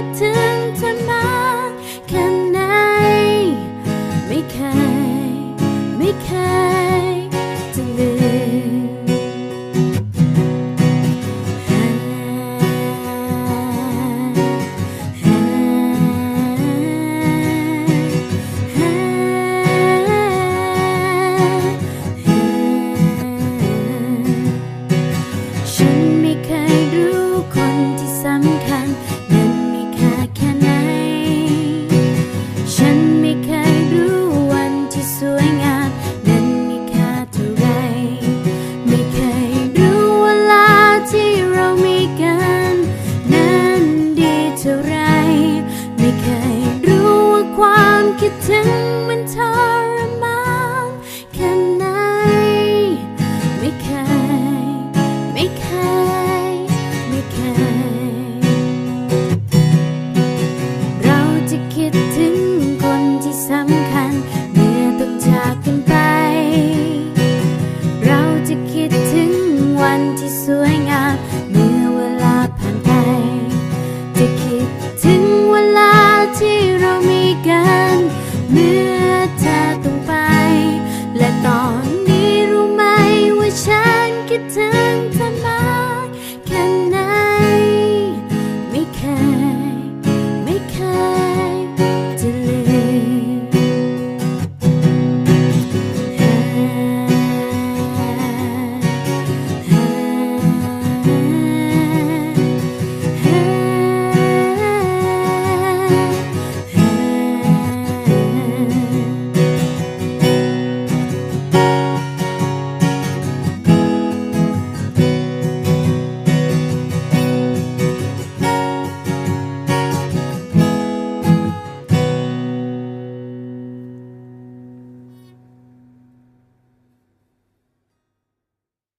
คิดถึงเธอมาแค่ไหน ไม่เคย ไม่เคยจะลืมฉันไม่เคยรู้คนที่สำคัญ ความคิดถึงมันเธอ my